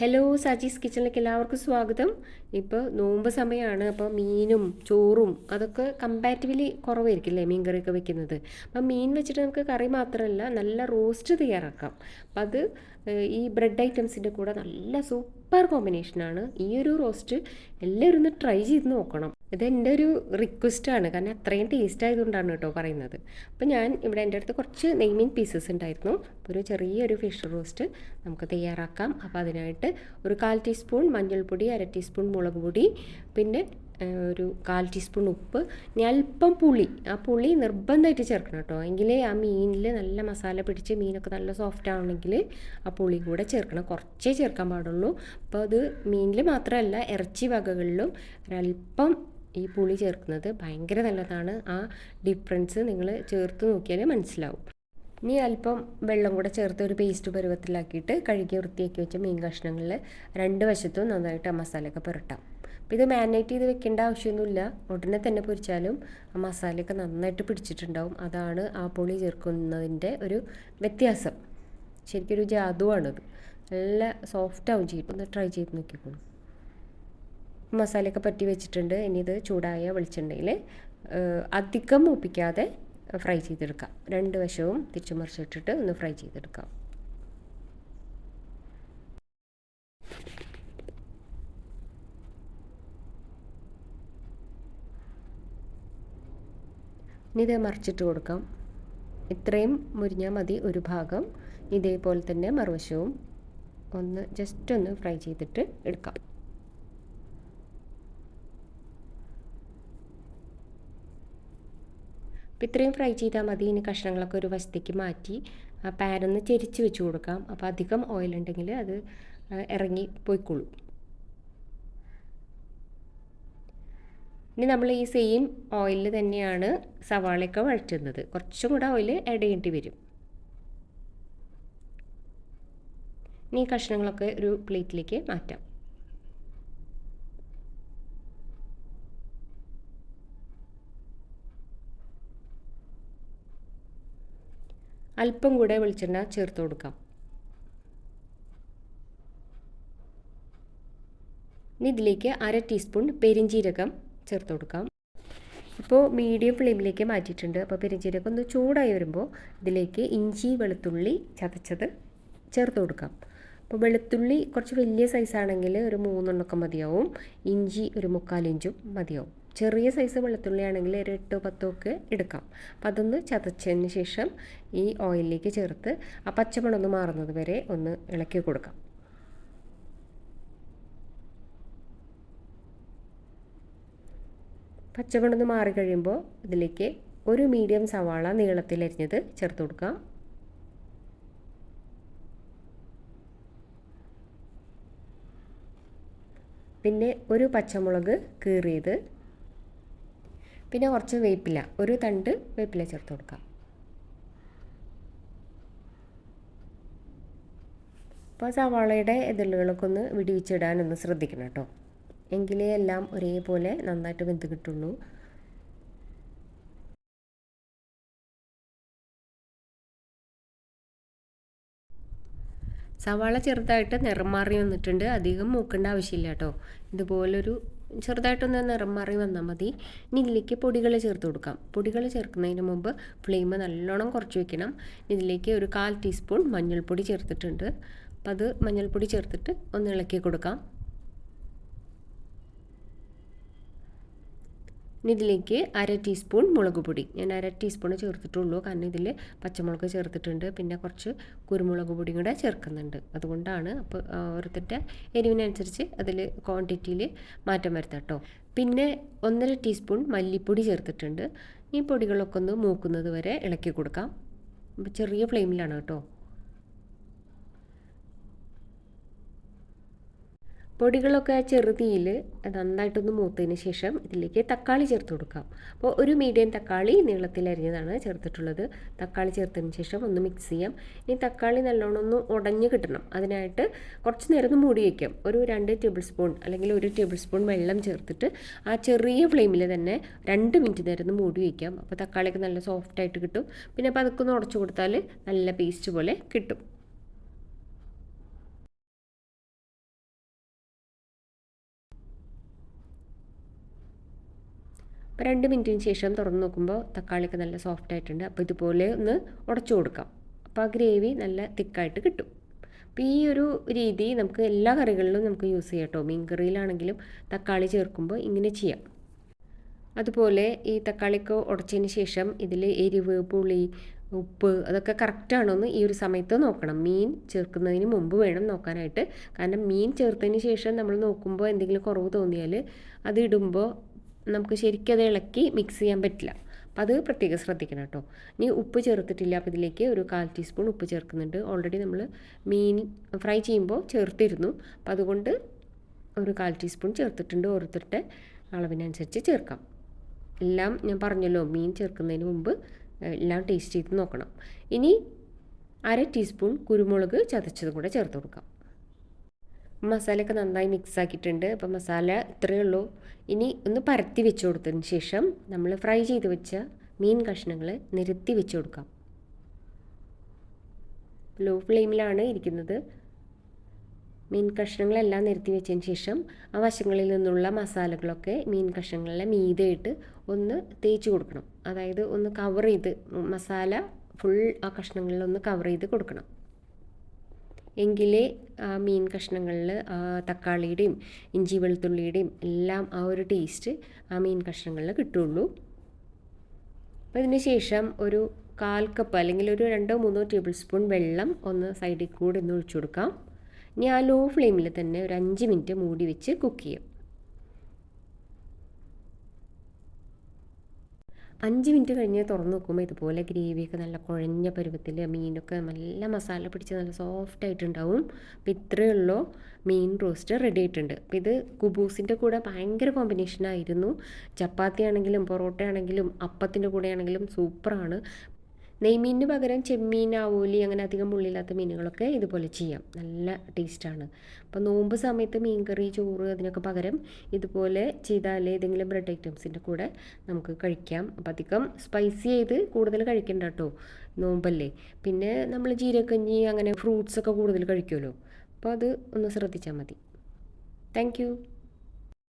Hello Saji's കിച്ചണിലേക്ക് എല്ലാവർക്കും സ്വാഗതം. ഇപ്പോൾ നോമ്പ് സമയമാണ് അപ്പോൾ മീനും ചോറും അതൊക്കെ കമ്പാരിറ്റീവ്ലി കുറവായിരിക്കും അല്ലേ മീൻ കറിയൊക്കെ വെക്കുന്നത്. അപ്പം മീൻ വെച്ചിട്ട് നമുക്ക് കറി മാത്രമല്ല നല്ല റോസ്റ്റ് തയ്യാറാക്കാം. അപ്പം അത് ഈ ബ്രെഡ് ഐറ്റംസിന്റെ കൂടെ നല്ല സൂപ്പർ കോമ്പിനേഷനാണ് ഈ ഒരു റോസ്റ്റ് എല്ലാവരും ഒന്ന് ട്രൈ ചെയ്ത് നോക്കണം. ഇത് എന്റെ ഒരു റിക്വസ്റ്റാണ്. കാരണം അത്രയും ടേസ്റ്റ് ആയതുകൊണ്ടാണ് കേട്ടോ പറയുന്നത്. അപ്പോൾ ഞാൻ ഇവിടെ എന്റെ അടുത്ത് കുറച്ച് നെയ്മീൻ പീസസ് ഉണ്ടായിരുന്നു. അപ്പോൾ ഒരു ചെറിയൊരു ഫിഷ് റോസ്റ്റ് നമുക്ക് തയ്യാറാക്കാം. അപ്പോൾ അതിനായിട്ട് ഒരു കാൽ ടീസ്പൂൺ മഞ്ഞൾപ്പൊടി അര ടീസ്പൂൺ മുളക് പൊടി പിന്നെ ഒരു കാൽ ടീസ്പൂൺ ഉപ്പ്. ഇനി അല്പം പുളി. ആ പുളി നിർബന്ധമായിട്ട് ചേർക്കണം കേട്ടോ. എങ്കിലേ ആ മീനിൽ നല്ല മസാല പിടിച്ച് മീനൊക്കെ നല്ല സോഫ്റ്റ് ആവണമെങ്കിൽ ആ പുളി കൂടെ ചേർക്കണം. കുറച്ചേ ചേർക്കാൻ പാടുള്ളൂ. അപ്പോൾ അത് മീനിൽ മാത്രമല്ല ഇറച്ചി വകകളിലും ഒരല്പം ഈ പുളി ചേർക്കുന്നത് ഭയങ്കര നല്ലതാണ്. ആ ഡിഫറൻസ് നിങ്ങൾ ചേർത്ത് നോക്കിയാൽ മനസ്സിലാവും. ഇനി അല്പം വെള്ളം കൂടെ ചേർത്ത് ഒരു പേസ്റ്റ് പരുവത്തിലാക്കിയിട്ട് കഴുകി വൃത്തിയാക്കി വെച്ച മീൻ കഷ്ണങ്ങളിൽ രണ്ട് വശത്തും നന്നായിട്ട് ആ മസാലയൊക്കെ പുരട്ടാം. അപ്പോൾ ഇത് മാരിനേറ്റ് ചെയ്ത് വെക്കേണ്ട ആവശ്യമൊന്നുമില്ല. ഉടനെ തന്നെ പൊരിച്ചാലും ആ മസാലയൊക്കെ നന്നായിട്ട് പിടിച്ചിട്ടുണ്ടാവും. അതാണ് ആ പുളി ചേർക്കുന്നതിന്റെ ഒരു വ്യത്യാസം. ശരിക്കൊരു ജാതുവാണത് നല്ല സോഫ്റ്റ് ആവും ചെയ്യും ഒന്ന് ട്രൈ ചെയ്ത് നോക്കിക്കോളൂ. മസാലയൊക്കെ പറ്റി വെച്ചിട്ടുണ്ട്. ഇനി ഇത് ചൂടായ വെളിച്ചെണ്ണയിൽ അധികം മൂപ്പിക്കാതെ ഫ്രൈ ചെയ്തെടുക്കാം. രണ്ട് വശവും തിരിച്ചു മറിച്ചിട്ടിട്ട് ഒന്ന് ഫ്രൈ ചെയ്തെടുക്കാം. ഇനി ഇത് മറിച്ചിട്ട് കൊടുക്കാം. ഇത്രയും മുരിഞ്ഞാൽ മതി ഒരു ഭാഗം. ഇതേപോലെ തന്നെ മറുവശവും ഒന്ന് ജസ്റ്റ് ഒന്ന് ഫ്രൈ ചെയ്തിട്ട് എടുക്കാം. അപ്പോൾ ഇത്രയും ഫ്രൈ ചെയ്താൽ മതി. ഇനി കഷ്ണങ്ങളൊക്കെ ഒരു വശത്തേക്ക് മാറ്റി ആ പാനൊന്ന് ചെരിച്ച് വെച്ച് കൊടുക്കാം. അപ്പോൾ അധികം ഓയിൽ ഉണ്ടെങ്കിൽ അത് ഇറങ്ങി പോയിക്കോളും. ഇനി നമ്മൾ ഈ സെയിം ഓയിലിൽ തന്നെയാണ് സവാളയൊക്കെ വഴറ്റുന്നത്. കുറച്ചും കൂടെ ഓയിൽ ആഡ് ചെയ്യേണ്ടി വരും. ഇനി കഷ്ണങ്ങളൊക്കെ ഒരു പ്ലേറ്റിലേക്ക് മാറ്റാം. അല്പം കൂടെ വെളിച്ചെണ്ണ ചേർത്ത് കൊടുക്കാം. ഇനി ഇതിലേക്ക് അര ടീസ്പൂൺ പെരിഞ്ചീരകം ചേർത്ത് കൊടുക്കാം. ഇപ്പോൾ മീഡിയം ഫ്ലെയിമിലേക്ക് മാറ്റിയിട്ടുണ്ട്. അപ്പോൾ പെരിഞ്ചീരകം ഒന്ന് ചൂടായി വരുമ്പോൾ ഇതിലേക്ക് ഇഞ്ചി വെളുത്തുള്ളി ചതച്ചത് ചേർത്ത് കൊടുക്കാം. അപ്പോൾ വെളുത്തുള്ളി കുറച്ച് വലിയ സൈസാണെങ്കിൽ ഒരു മൂന്നെണ്ണമൊക്കെ മതിയാവും. ഇഞ്ചി ഒരു മുക്കാലിഞ്ചും മതിയാവും. ചെറിയ സൈസ് വെളുത്തുള്ളി ആണെങ്കിൽ ഒരു എട്ടോ പത്തോ ഒക്കെ എടുക്കാം. അപ്പോൾ അതൊന്ന് ചതച്ചതിന് ശേഷം ഈ ഓയിലിലേക്ക് ചേർത്ത് ആ പച്ചമണം ഒന്ന് മാറുന്നത് വരെ ഒന്ന് ഇളക്കി കൊടുക്കാം. പച്ചമണമൊന്ന് മാറി കഴിയുമ്പോൾ ഇതിലേക്ക് ഒരു മീഡിയം സവാള നീളത്തിലരിഞ്ഞത് ചേർത്ത് കൊടുക്കാം. പിന്നെ ഒരു പച്ചമുളക് കീറിയത് പിന്നെ കുറച്ച് വേപ്പില. ഒരു തണ്ട് വേപ്പില ചേർത്ത് കൊടുക്കാം. അപ്പോൾ സവാളയുടെ എതിളുകളൊക്കെ ഒന്ന് വിടിവിച്ചിടാനൊന്ന് ശ്രദ്ധിക്കണം കേട്ടോ. എങ്കിലേ എല്ലാം ഒരേപോലെ നന്നായിട്ട് വെന്ത് കിട്ടുള്ളൂ. സവാള ചെറുതായിട്ട് നിറം മാറി വന്നിട്ടുണ്ട്. അധികം മൂക്കേണ്ട ആവശ്യമില്ല കേട്ടോ. ഇതുപോലൊരു ചെറുതായിട്ടൊന്ന് നിറം മാറി വന്നാൽ മതി. ഇനി ഇതിലേക്ക് പൊടികൾ ചേർത്ത് കൊടുക്കാം. പൊടികൾ ചേർക്കുന്നതിന് മുമ്പ് ഫ്ലെയിം നല്ലോണം കുറച്ച് വെക്കണം. ഇതിലേക്ക് ഒരു കാൽ ടീസ്പൂൺ മഞ്ഞൾപ്പൊടി ചേർത്തിട്ടുണ്ട്. അപ്പം അത് മഞ്ഞൾപ്പൊടി ചേർത്തിട്ട് ഒന്ന് ഇളക്കി കൊടുക്കാം. ഇനി ഇതിലേക്ക് അര ടീസ്പൂൺ മുളക് പൊടി. ഞാൻ അര ടീസ്പൂൺ ചേർത്തിട്ടുള്ളൂ. കാരണം ഇതിൽ പച്ചമുളക് ചേർത്തിട്ടുണ്ട്. പിന്നെ കുറച്ച് കുരുമുളക് പൊടിയും കൂടെ ചേർക്കുന്നുണ്ട്. അതുകൊണ്ടാണ് അപ്പോൾ ഓരോരുത്തരുടെ എരിവിനനുസരിച്ച് അതിൽ ക്വാണ്ടിറ്റിയിൽ മാറ്റം വരുത്താം കേട്ടോ പിന്നെ ഒന്നര ടീസ്പൂൺ മല്ലിപ്പൊടി ചേർത്തിട്ടുണ്ട്. ഈ പൊടികളൊക്കെ ഒന്ന് മൂക്കുന്നത് വരെ ഇളക്കി കൊടുക്കാം. ചെറിയ ഫ്ലെയിമിലാണ് കേട്ടോ പൊടികളൊക്കെ ചെറുതീയിൽ നന്നായിട്ടൊന്ന് മൂത്തതിന് ശേഷം ഇതിലേക്ക് തക്കാളി ചേർത്ത് കൊടുക്കാം. അപ്പോൾ ഒരു മീഡിയം തക്കാളി നീളത്തിൽ അരിഞ്ഞതാണ് ചേർത്തിട്ടുള്ളത്. തക്കാളി ചേർത്തതിന് ശേഷം ഒന്ന് മിക്സ് ചെയ്യാം. ഇനി തക്കാളി നല്ലോണം ഒന്ന് ഉടഞ്ഞ് കിട്ടണം. അതിനായിട്ട് കുറച്ച് നേരം ഒന്ന് മൂടി വയ്ക്കാം ഒരു രണ്ട് ടേബിൾ സ്പൂൺ അല്ലെങ്കിൽ ഒരു ടേബിൾ സ്പൂൺ വെള്ളം ചേർത്തിട്ട് ആ ചെറിയ ഫ്ലെയിമിൽ തന്നെ രണ്ട് മിനിറ്റ് നേരം ഒന്ന് മൂടി വയ്ക്കാം അപ്പോൾ തക്കാളിയൊക്കെ നല്ല സോഫ്റ്റായിട്ട് കിട്ടും. പിന്നെ അപ്പോൾ അതൊക്കെ ഒന്ന് ഉടച്ചു കൊടുത്താൽ നല്ല പേസ്റ്റ് പോലെ കിട്ടും. അപ്പോൾ രണ്ട് മിനിറ്റിന് ശേഷം തുറന്ന് നോക്കുമ്പോൾ തക്കാളിയൊക്കെ നല്ല സോഫ്റ്റ് ആയിട്ടുണ്ട്. അപ്പോൾ ഇതുപോലെ ഒന്ന് ഉടച്ചു കൊടുക്കാം. അപ്പോൾ ആ ഗ്രേവി നല്ല തിക്കായിട്ട് കിട്ടും. അപ്പോൾ ഈ ഒരു രീതി നമുക്ക് എല്ലാ കറികളിലും നമുക്ക് യൂസ് ചെയ്യാം കേട്ടോ. മീൻ കറിയിലാണെങ്കിലും തക്കാളി ചേർക്കുമ്പോൾ ഇങ്ങനെ ചെയ്യാം. അതുപോലെ ഈ തക്കാളിക്ക് ഉടച്ചതിന് ശേഷം ഇതിൽ എരിവ് പുളി ഉപ്പ് അതൊക്കെ കറക്റ്റാണോ എന്ന് ഈ ഒരു സമയത്ത് നോക്കണം. മീൻ ചേർക്കുന്നതിന് മുമ്പ് വേണം നോക്കാനായിട്ട്. കാരണം മീൻ ചേർത്തതിന് ശേഷം നമ്മൾ നോക്കുമ്പോൾ എന്തെങ്കിലും കുറവ് തോന്നിയാൽ അത് ഇടുമ്പോൾ നമുക്ക് ശരിക്കും അത് ഇളക്കി മിക്സ് ചെയ്യാൻ പറ്റില്ല. അപ്പോൾ അത് പ്രത്യേകം ശ്രദ്ധിക്കണം കേട്ടോ. ഇനി ഉപ്പ് ചേർത്തിട്ടില്ല. അപ്പോൾ ഇതിലേക്ക് ഒരു കാൽ ടീസ്പൂൺ ഉപ്പ് ചേർക്കുന്നുണ്ട്. ഓൾറെഡി നമ്മൾ മീൻ ഫ്രൈ ചെയ്യുമ്പോൾ ചേർത്തിരുന്നു. അപ്പോൾ അതുകൊണ്ട് ഒരു കാൽ ടീസ്പൂൺ ചേർത്തിട്ടുണ്ട്. ഓരോരുത്തരുടെ അളവിനനുസരിച്ച് ചേർക്കാം. എല്ലാം ഞാൻ പറഞ്ഞല്ലോ മീൻ ചേർക്കുന്നതിന് മുമ്പ് എല്ലാം ടേസ്റ്റ് ചെയ്ത് നോക്കണം. ഇനി അര ടീസ്പൂൺ കുരുമുളക് ചതച്ചതും കൂടെ ചേർത്ത് കൊടുക്കാം. മസാലയൊക്കെ നന്നായി മിക്സ് ആക്കിയിട്ടുണ്ട്. അപ്പോൾ മസാല ഇത്രയേ ഉള്ളൂ. ഇനി ഒന്ന് പരത്തി വെച്ച് കൊടുത്തതിന് ശേഷം നമ്മൾ ഫ്രൈ ചെയ്ത് വെച്ച മീൻ കഷ്ണങ്ങൾ നിരത്തി വെച്ച് കൊടുക്കാം. ലോ ഫ്ലെയിമിലാണ് ഇരിക്കുന്നത്. മീൻ കഷ്ണങ്ങളെല്ലാം നിരത്തി വെച്ചതിന് ശേഷം ആ വശങ്ങളിൽ നിന്നുള്ള മസാലകളൊക്കെ മീൻ കഷ്ണങ്ങളിലെ മീതയിട്ട് ഒന്ന് തേച്ച് കൊടുക്കണം. അതായത് ഒന്ന് കവർ ചെയ്ത് മസാല ഫുൾ ആ കഷ്ണങ്ങളിൽ ഒന്ന് കവർ ചെയ്ത് കൊടുക്കണം. എങ്കിലേ ആ മീൻ കഷ്ണങ്ങളിൽ തക്കാളിയുടെയും ഇഞ്ചി വെളുത്തുള്ളിയുടെയും എല്ലാം ആ ഒരു ടേസ്റ്റ് ആ മീൻ കഷ്ണങ്ങളിൽ കിട്ടുള്ളൂ. അപ്പോൾ ഇതിന് ശേഷം ഒരു കാൽ കപ്പ് അല്ലെങ്കിൽ ഒരു രണ്ടോ മൂന്നോ ടേബിൾ സ്പൂൺ വെള്ളം ഒന്ന് സൈഡിൽ കൂടെ ഒന്ന് ഒഴിച്ചു കൊടുക്കാം. ഇനി ആ ലോ ഫ്ലെയിമിൽ തന്നെ ഒരു അഞ്ച് മിനിറ്റ് മൂടി വെച്ച് കുക്ക് ചെയ്യും. അഞ്ച് മിനിറ്റ് കഴിഞ്ഞ് തുറന്ന് നോക്കുമ്പോൾ ഇതുപോലെ ഗ്രേവിയൊക്കെ നല്ല കുഴഞ്ഞ പരുവത്തിൽ മീനൊക്കെ നല്ല മസാല പിടിച്ച് നല്ല സോഫ്റ്റ് ആയിട്ടുണ്ടാവും. അപ്പോൾ ഇത്രയേ മീൻ റോസ്റ്റ് റെഡി ആയിട്ടുണ്ട്. അപ്പോൾ ഇത് കുബൂസിന്റെ കൂടെ ഭയങ്കര കോമ്പിനേഷനായിരുന്നു ചപ്പാത്തി ആണെങ്കിലും പൊറോട്ട ആണെങ്കിലും അപ്പത്തിന്റെ കൂടെ ആണെങ്കിലും സൂപ്പറാണ് നെയ്മീനിന് പകരം ചെമ്മീൻ ആവോലി അങ്ങനെ അധികം പുള്ളിയില്ലാത്ത മീനുകളൊക്കെ ഇതുപോലെ ചെയ്യാം. നല്ല ടേസ്റ്റാണ് അപ്പോൾ നോമ്പ് സമയത്ത് മീൻകറി ചോറ് അതിനൊക്കെ പകരം ഇതുപോലെ ചെയ്താൽ ഏതെങ്കിലും ബ്രെഡ് ഐറ്റംസിന്റെ കൂടെ നമുക്ക് കഴിക്കാം. അപ്പോൾ അധികം സ്പൈസി ചെയ്ത് കൂടുതൽ കഴിക്കണ്ട കേട്ടോ നോമ്പല്ലേ. പിന്നെ നമ്മൾ ജീരകഞ്ഞി അങ്ങനെ ഫ്രൂട്ട്സൊക്കെ കൂടുതൽ കഴിക്കുമല്ലോ. അപ്പോൾ അത് ഒന്ന് ശ്രദ്ധിച്ചാൽ മതി. താങ്ക്